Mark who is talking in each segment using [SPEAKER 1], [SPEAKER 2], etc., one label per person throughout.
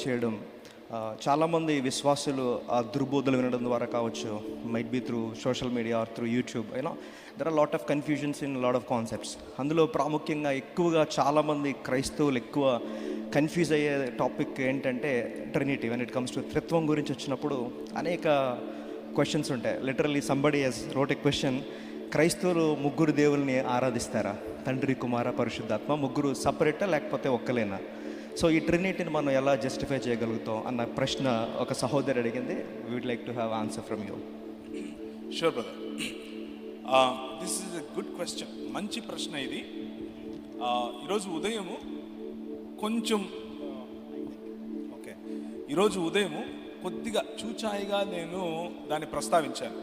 [SPEAKER 1] చేయడం. చాలామంది విశ్వాసులు ఆ దుర్బోధలు వినడం ద్వారా కావచ్చు might be through social media or through YouTube you know there are lot of confusions in lot of concepts అందులో ప్రాముఖ్యంగా ఎక్కువగా చాలామంది క్రైస్తవులు ఎక్కువ కన్ఫ్యూజ్ అయ్యే టాపిక్ ఏంటంటే Trinity when it comes to త్రిత్వం గురించి వచ్చినప్పుడు అనేక క్వశ్చన్స్ ఉంటాయి. Literally somebody has wrote a question క్రైస్తవులు ముగ్గురు దేవుల్ని ఆరాధిస్తారా? తండ్రి కుమార పరిశుద్ధాత్మ ముగ్గురు సపరేటా లేకపోతే ఒక్కలేనా? సో ఈ ట్రినిటీని మనం ఎలా జస్టిఫై చేయగలుగుతాం అన్న ప్రశ్న ఒక సహోదరి అడిగింది. We'd like to have answer from you
[SPEAKER 2] sure brother this is a good question మంచి ప్రశ్న ఇది. Uh, ఈరోజు ఉదయము కొంచెం uh, ఓకే ఈరోజు ఉదయము కొద్దిగా చూచాయిగా నేను దాన్ని ప్రస్తావించాను.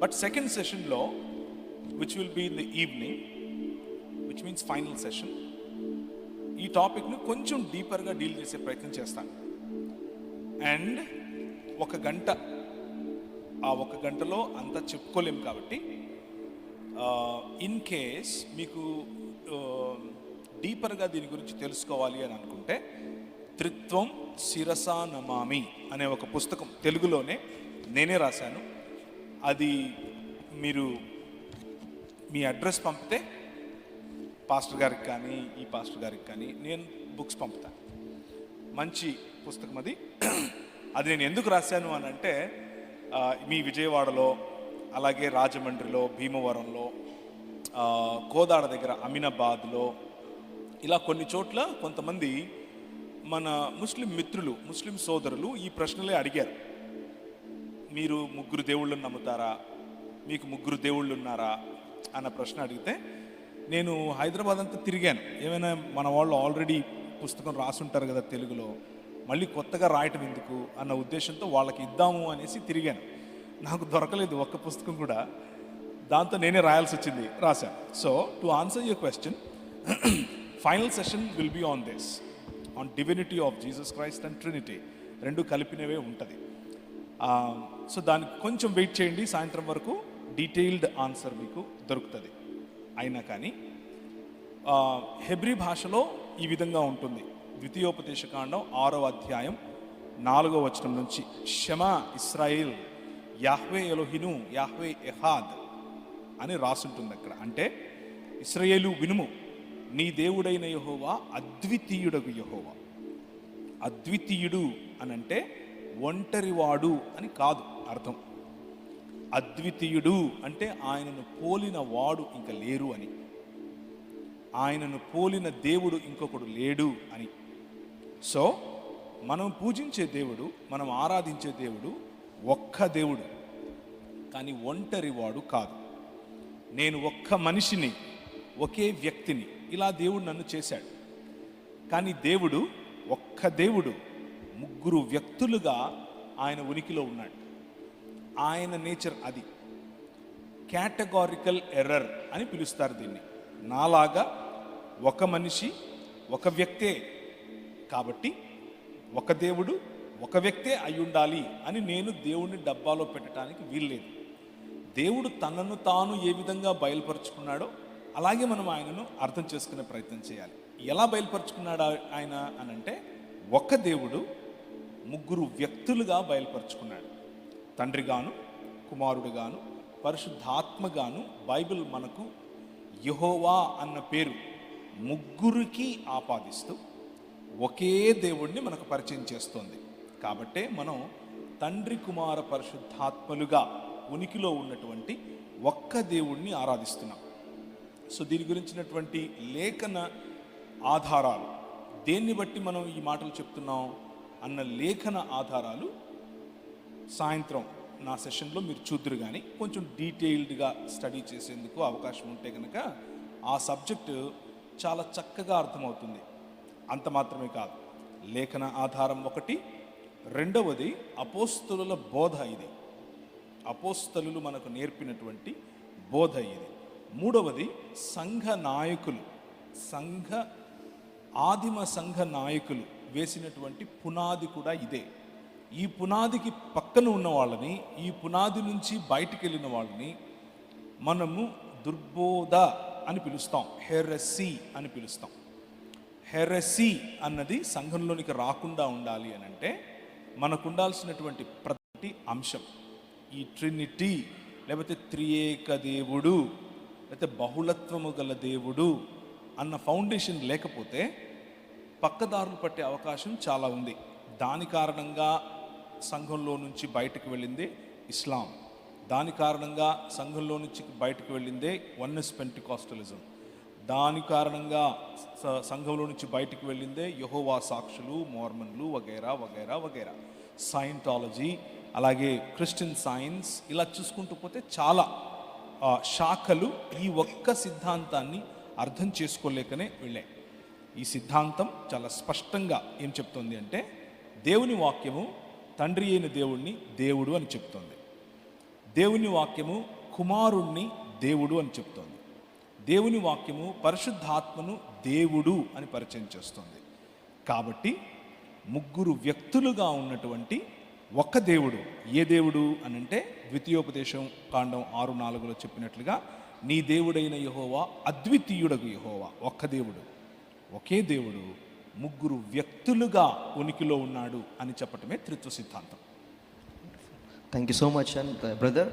[SPEAKER 2] బట్ సెకండ్ సెషన్లో which will be in the evening which means final session ఈ టాపిక్ను కొంచెం డీపర్గా డీల్ చేసే ప్రయత్నం చేస్తాను. అండ్ ఒక గంట ఆ ఒక గంటలో అంతా చెప్పుకోలేం కాబట్టి ఇన్ కేస్ మీకు డీపర్గా దీని గురించి తెలుసుకోవాలి అని అనుకుంటే త్రిత్వం శిరసా నమామి అనే ఒక పుస్తకం తెలుగులోనే నేనే రాశాను. అది మీరు మీ అడ్రస్ పంపితే పాస్టర్ గారికి కానీ ఈ పాస్టర్ గారికి కానీ నేను బుక్స్ పంపుతాను మంచి పుస్తకం అది. అది నేను ఎందుకు రాశాను అని అంటే మీ విజయవాడలో అలాగే రాజమండ్రిలో భీమవరంలో కోదాడ దగ్గర అమీనాబాద్లో ఇలా కొన్ని చోట్ల కొంతమంది మన ముస్లిం మిత్రులు ముస్లిం సోదరులు ఈ ప్రశ్నలే అడిగారు. మీరు ముగ్గురు దేవుళ్ళని నమ్ముతారా? మీకు ముగ్గురు దేవుళ్ళు ఉన్నారా అన్న ప్రశ్న అడిగితే నేను హైదరాబాద్ అంతా తిరిగాను. ఏమైనా మన వాళ్ళు ఆల్రెడీ పుస్తకం రాసుంటారు కదా తెలుగులో మళ్ళీ కొత్తగా రాయటం ఎందుకు అన్న ఉద్దేశంతో వాళ్ళకి ఇద్దాము అనేసి తిరిగాను. నాకు దొరకలేదు ఒక్క పుస్తకం కూడా. దాంతో నేనే రాయాల్సి వచ్చింది రాశాను. So to answer your question final session will be on this on divinity of Jesus Christ and Trinity రెండు కలిపినవే ఉంటుంది. సో దానికి కొంచెం వెయిట్ చేయండి సాయంత్రం వరకు డీటెయిల్డ్ ఆన్సర్ మీకు దొరుకుతుంది. అయినా కానీ హెబ్రి హెబ్రీ భాషలో ఈ విధంగా ఉంటుంది. ద్వితీయోపదేశకాండం ఆరో అధ్యాయం నాలుగో వచనం నుంచి షమా ఇస్రాయిల్ యాహ్వే ఎలోహిను యాహ్వే ఎహాద్ అని రాసుంటుంది అక్కడ. అంటే ఇస్రాయేలు వినుము నీ దేవుడైన యహోవా అద్వితీయుడగు యహోవా. అద్వితీయుడు అని అంటే ఒంటరివాడు అని కాదు అర్థం. అద్వితీయుడు అంటే ఆయనను పోలిన వాడు ఇంకా లేరు అని. ఆయనను పోలిన దేవుడు ఇంకొకడు లేడు అని. సో మనం పూజించే దేవుడు మనం ఆరాధించే దేవుడు ఒక్క దేవుడు కానీ ఒంటరివాడు కాదు. నేను ఒక్క మనిషిని ఒకే వ్యక్తిని ఇలా దేవుడు నన్ను చేశాడు. కానీ దేవుడు ఒక్క దేవుడు ముగ్గురు వ్యక్తులుగా ఆయన ఉనికిలో ఉన్నాడు. ఆయన నేచర్ అది. కేటగారికల్ ఎర్రర్ అని పిలుస్తారు దీన్ని. నాలాగా ఒక మనిషి ఒక వ్యక్తే కాబట్టి ఒక దేవుడు ఒక వ్యక్తే అయి ఉండాలి అని నేను దేవుడిని డబ్బాలో పెట్టడానికి వీల్లేదు. దేవుడు తనను తాను ఏ విధంగా బయలుపరుచుకున్నాడో అలాగే మనం ఆయనను అర్థం చేసుకునే ప్రయత్నం చేయాలి. ఎలా బయలుపరుచుకున్నాడు ఆయన అని అంటే ఒక దేవుడు ముగ్గురు వ్యక్తులుగా బయలుపరుచుకున్నాడు. తండ్రిగాను కుమారుడుగాను పరిశుద్ధాత్మగాను బైబిల్ మనకు యహోవా అన్న పేరు ముగ్గురికి ఆపాదిస్తూ ఒకే దేవుణ్ణి మనకు పరిచయం చేస్తోంది. కాబట్టే మనం తండ్రి కుమార పరిశుద్ధాత్మలుగా ఉనికిలో ఉన్నటువంటి ఒక్క దేవుణ్ణి ఆరాధిస్తున్నాం. సో దీని గురించినటువంటి లేఖన ఆధారాలు దేన్ని బట్టి మనం ఈ మాటలు చెప్తున్నాం అన్న లేఖన ఆధారాలు సాయంత్రం నా సెషన్లో మీరు చూద్దరు కానీ కొంచెం డీటెయిల్డ్గా స్టడీ చేసేందుకు అవకాశం ఉంటే కనుక ఆ సబ్జెక్టు చాలా చక్కగా అర్థమవుతుంది. అంత మాత్రమే కాదు. లేఖన ఆధారం ఒకటి రెండవది అపోస్తలుల బోధ ఇది. అపోస్తలులు మనకు నేర్పినటువంటి బోధ ఇది. మూడవది సంఘ నాయకులు సంఘ ఆదిమ సంఘ నాయకులు వేసినటువంటి పునాది కూడా ఇదే. ఈ పునాదికి పక్కన ఉన్న వాళ్ళని ఈ పునాది నుంచి బయటికి వెళ్ళిన వాళ్ళని మనము దుర్బోధ అని పిలుస్తాం. హెరసి అని పిలుస్తాం. హెరసి అన్నది సంఘంలోనికి రాకుండా ఉండాలి అని అంటే మనకు ఉండాల్సినటువంటి ప్రతి అంశం. ఈ ట్రినిటీ లేకపోతే త్రియేక దేవుడు లేకపోతే బహుళత్వము గల దేవుడు అన్న ఫౌండేషన్ లేకపోతే పక్కదారులు పట్టే అవకాశం చాలా ఉంది. దాని కారణంగా సంఘంలో నుంచి బయటకు వెళ్ళిందే ఇస్లాం. దాని కారణంగా సంఘంలో నుంచి బయటకు వెళ్ళిందే వన్నెస్ పెంటికాస్టలిజం. దాని కారణంగా సంఘంలో నుంచి బయటకు వెళ్ళిందే యహోవా సాక్షులు మోర్మన్లు వగైరా వగైరా వగైరా. సైంటాలజీ అలాగే క్రిస్టియన్ సైన్స్ ఇలా చూసుకుంటూ పోతే చాలా శాఖలు ఈ ఒక్క సిద్ధాంతాన్ని అర్థం చేసుకోలేకనే వెళ్ళాయి. ఈ సిద్ధాంతం చాలా స్పష్టంగా ఏం చెప్తుంది అంటే దేవుని వాక్యము తండ్రి అయిన దేవుణ్ణి దేవుడు అని చెప్తోంది. దేవుని వాక్యము కుమారుణ్ణి దేవుడు అని చెప్తోంది. దేవుని వాక్యము పరిశుద్ధాత్మను దేవుడు అని పరిచయం చేస్తుంది. కాబట్టి ముగ్గురు వ్యక్తులుగా ఉన్నటువంటి ఒక్క దేవుడు. ఏ దేవుడు అని అంటే ద్వితీయోపదేశం కాండం ఆరు నాలుగులో చెప్పినట్లుగా నీ దేవుడైన యహోవా అద్వితీయుడగు యహోవా. ఒక్క దేవుడు. ఒకే దేవుడు. ముగ్గురు వ్యక్తులుగా ఉనికిలో ఉన్నాడు అని చెప్పటమే త్రిత్వ సిద్ధాంతం.
[SPEAKER 1] Thank you so much and brother